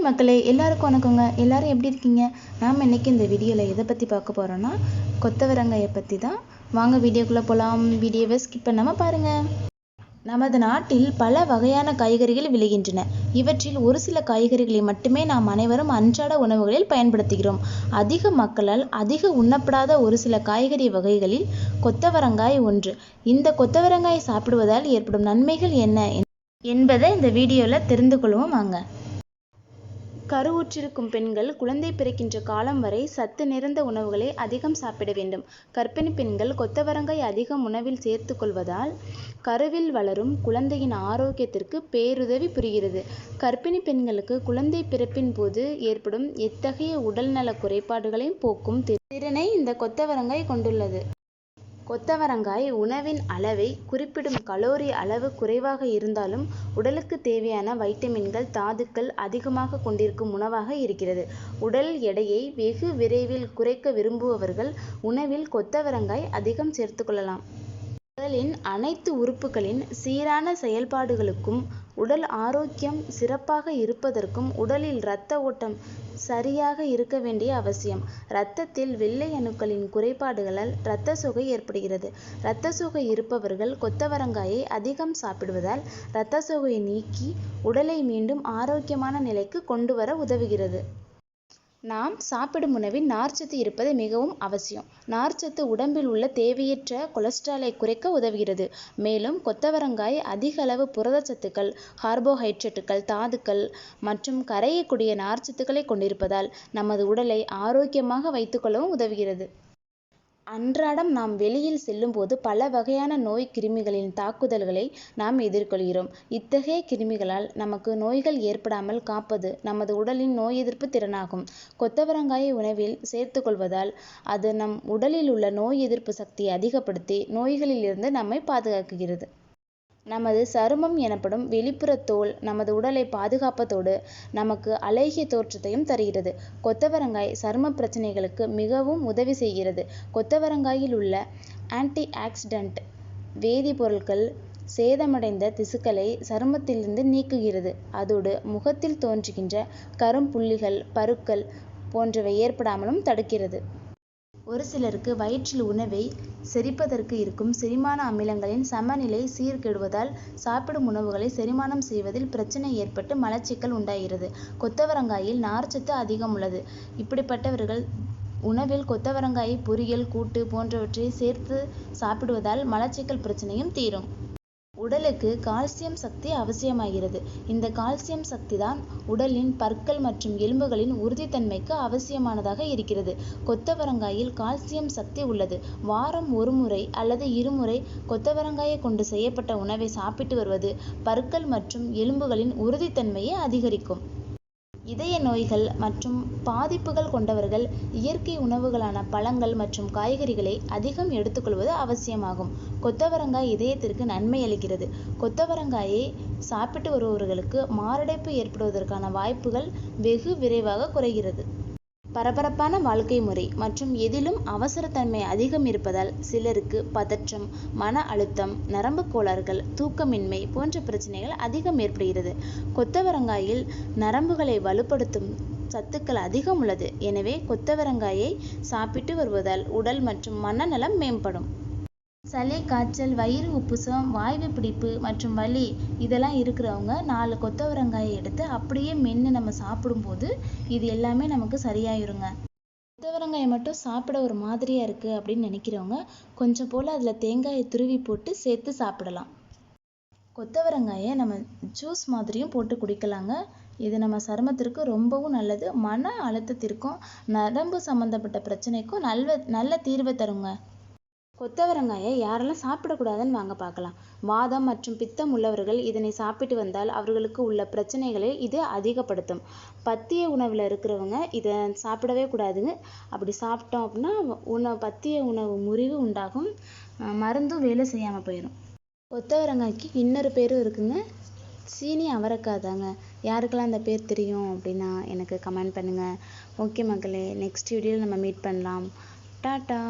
Hi மக்களே எல்லாருக்கும் வணக்கங்க. எல்லாரும் எப்படி இருக்கீங்க? நாம் இன்றைக்கி இந்த வீடியோவில் எதை பற்றி பார்க்க போகிறோன்னா கொத்தவரங்காயை பற்றி தான் வாங்க வீடியோக்குள்ளே போகலாம் வீடியோவை ஸ்கிப் பண்ணாமல் பாருங்கள் நமது நாட்டில் பல வகையான காய்கறிகள் விளைகின்றன. இவற்றில் ஒரு சில காய்கறிகளை மட்டுமே நாம் அனைவரும் அன்றாட உணவுகளில் பயன்படுத்துகிறோம். அதிக மக்களால் அதிக உண்ணப்படாத ஒரு சில காய்கறி வகைகளில் கொத்தவரங்காய் ஒன்று. இந்த கொத்தவரங்காய் சாப்பிடுவதால் ஏற்படும் நன்மைகள் என்ன என்பதை இந்த வீடியோவில் தெரிந்து கொள்வோம். வாங்க. கருவுற்றிருக்கும் பெண்கள் குழந்தை பிறக்கின்ற காலம் வரை சத்து நிறைந்த உணவுகளை அதிகம் சாப்பிட வேண்டும். கர்ப்பிணி பெண்கள் கொத்தவரங்கை அதிகம் உணவில் சேர்த்து கொள்வதால் கருவில் வளரும் குழந்தையின் ஆரோக்கியத்திற்கு பேருதவி புரிகிறது. கர்ப்பிணி பெண்களுக்கு குழந்தை பிறப்பின் போது ஏற்படும் எத்தகைய உடல்நல குறைபாடுகளையும் போக்கும் திறனை இந்த கொத்தவரங்கை கொண்டுள்ளது. கொத்தவரங்காய் உணவின் அளவை குறிப்பிடும் கலோரி அளவு குறைவாக இருந்தாலும் உடலுக்கு தேவையான வைட்டமின்கள் தாதுக்கள் அதிகமாக கொண்டிருக்கும் உணவாக இருக்கிறது. உடல் எடையை வெகு விரைவில் குறைக்க விரும்புபவர்கள் உணவில் கொத்தவரங்காய் அதிகம் சேர்த்துக்கொள்ளலாம் உடலின் அனைத்து உறுப்புகளின் சீரான செயல்பாடுகளுக்கும் உடல் ஆரோக்கியம் சிறப்பாக இருப்பதற்கும் உடலில் இரத்த ஓட்டம் சரியாக இருக்க வேண்டிய அவசியம். இரத்தத்தில் வெள்ளை அணுக்களின் குறைபாடுகளால் இரத்த சோகை ஏற்படுகிறது. இரத்த சோகை இருப்பவர்கள் கொத்தவரங்காயை அதிகம் சாப்பிடுவதால் இரத்த சோகையை நீக்கி உடலை மீண்டும் ஆரோக்கியமான நிலைக்கு கொண்டு வர உதவுகிறது. நாம் சாப்பிடும் உணவில் நார்ச்சத்து இருப்பது மிகவும் அவசியம். நார்ச்சத்து உடம்பில் உள்ள தேவையற்ற கொலஸ்ட்ராலை குறைக்க உதவுகிறது. மேலும் கொத்தவரங்காய் அதிக அளவு புரதச்சத்துக்கள் கார்போஹைட்ரேட்டுகள் தாதுக்கள் மற்றும் கரையக்கூடிய நார்ச்சத்துக்களை கொண்டிருப்பதால் நமது உடலை ஆரோக்கியமாக வைத்துக்கொள்ளவும் உதவுகிறது. அன்றாடம் நாம் வெளியில் செல்லும்போது பல வகையான நோய் கிருமிகளின் தாக்குதல்களை நாம் எதிர்கொள்கிறோம். இத்தகைய கிருமிகளால் நமக்கு நோய்கள் ஏற்படாமல் காப்பது நமது உடலின் நோய் எதிர்ப்பு திறனாகும். கொத்தவரங்காயை உணவில் சேர்த்துக்கொள்வதால் அது நம் உடலில் உள்ள நோய் எதிர்ப்பு சக்தியை அதிகப்படுத்தி நோய்களிலிருந்து நம்மை பாதுகாக்கிறது. நமது சருமம் எனப்படும் வெளிப்புற தோல் நமது உடலை பாதுகாப்பதோடு நமக்கு அழகிய தோற்றத்தையும் தருகிறது. கொத்தவரங்காய் சரும பிரச்சனைகளுக்கு மிகவும் உதவி செய்கிறது. கொத்தவரங்காயில் உள்ள ஆன்டி ஆக்சிடென்ட் வேதிப்பொருட்கள் சேதமடைந்த திசுக்களை சருமத்திலிருந்து நீக்குகிறது. அதோடு முகத்தில் தோன்றுகின்ற கரும்புள்ளிகள் பருக்கள் போன்றவை ஏற்படாமலும் தடுக்கிறது. ஒரு சிலருக்கு வயிற்றில் உணவை செரிப்பதற்கு இருக்கும் செரிமான அமிலங்களின் சமநிலை சீர்கெடுவதால் சாப்பிடும் உணவுகளை செரிமானம் செய்வதில் பிரச்சனை ஏற்பட்டு மலச்சிக்கல் உண்டாகிறது. கொத்தவரங்காயில் நார்ச்சத்து அதிகம் உள்ளது. இப்படிப்பட்டவர்கள் உணவில் கொத்தவரங்காயை பொரியல் கூட்டு போன்றவற்றை சேர்த்து சாப்பிடுவதால் மலச்சிக்கல் பிரச்சனையும் தீரும். உடலுக்கு கால்சியம் சக்தி அவசியமாகிறது. இந்த கால்சியம் சக்தி தான் உடலின் பற்கள் மற்றும் எலும்புகளின் உறுதித்தன்மைக்கு அவசியமானதாக இருக்கிறது. கொத்தவரங்காயில் கால்சியம் சக்தி உள்ளது. வாரம் ஒரு முறை அல்லது இருமுறை கொத்தவரங்காயை கொண்டு செய்யப்பட்ட உணவை சாப்பிட்டு வருவது பற்கள் மற்றும் எலும்புகளின் உறுதித்தன்மையை அதிகரிக்கும். இதய நோய்கள் மற்றும் பாதிப்புகள் கொண்டவர்கள் இயற்கை உணவுகளான பழங்கள் மற்றும் காய்கறிகளை அதிகம் எடுத்துக்கொள்வது அவசியமாகும். கொத்தவரங்காய் இதயத்திற்கு நன்மை அளிக்கிறது. கொத்தவரங்காயை சாப்பிட்டு வருபவர்களுக்கு மாரடைப்பு ஏற்படுவதற்கான வாய்ப்புகள் வெகு விரைவாக குறைகிறது. பரபரப்பான வாழ்க்கை முறை மற்றும் எதிலும் அவசரத்தன்மை அதிகம் இருப்பதால் சிலருக்கு பதற்றம் மன அழுத்தம் நரம்பு கோளாறுகள் தூக்கமின்மை போன்ற பிரச்சனைகள் அதிகம் ஏற்படுகிறது. கொத்தவரங்காயில் நரம்புகளை வலுப்படுத்தும் சத்துக்கள் அதிகம் உள்ளது. எனவே கொத்தவரங்காயை சாப்பிட்டு வருவதால் உடல் மற்றும் மனநலம் மேம்படும். சளி காய்ச்சல் வயிறு உப்புசம் வாய்வு பிடிப்பு மற்றும் வலி இதெல்லாம் இருக்கிறவங்க நாலு கொத்தவரங்காயை எடுத்து அப்படியே மென்று நம்ம சாப்பிடும்போது இது எல்லாமே நமக்கு சரியாயிருங்க. கொத்தவரங்காயை மட்டும் சாப்பிட ஒரு மாதிரியா இருக்கு அப்படின்னு நினைக்கிறவங்க கொஞ்சம் போல அதுல தேங்காயை துருவி போட்டு சேர்த்து சாப்பிடலாம். கொத்தவரங்காயை நம்ம ஜூஸ் மாதிரியும் போட்டு குடிக்கலாங்க. இது நம்ம சருமத்திற்கு ரொம்பவும் நல்லது. மன அழுத்தத்திற்கும் நரம்பு சம்பந்தப்பட்ட பிரச்சனைக்கும் நல்ல நல்ல தீர்வை தருங்க. கொத்தவரங்காயை யாரெல்லாம் சாப்பிடக்கூடாதுன்னு வாங்க பார்க்கலாம். வாதம் மற்றும் பித்தம் உள்ளவர்கள் இதனை சாப்பிட்டு வந்தால் அவர்களுக்கு உள்ள பிரச்சனைகளை இது அதிகப்படுத்தும். பத்திய உணவில் இருக்கிறவங்க இதை சாப்பிடவே கூடாதுங்க. அப்படி சாப்பிட்டோம் அப்படின்னா உணவு பத்திய உணவு முறிவு உண்டாகும். மருந்தும் வேலை செய்யாமல் போயிடும் கொத்தவரங்காய்க்கு இன்னொரு பேரும் இருக்குங்க. சீனி அவரைக்காய் தாங்க. யாருக்கெல்லாம் அந்த பேர் தெரியும் அப்படின்னா எனக்கு கமெண்ட் பண்ணுங்கள் ஓகே மக்களே நெக்ஸ்ட் வீடியோவில் நம்ம மீட் பண்ணலாம். டாட்டா!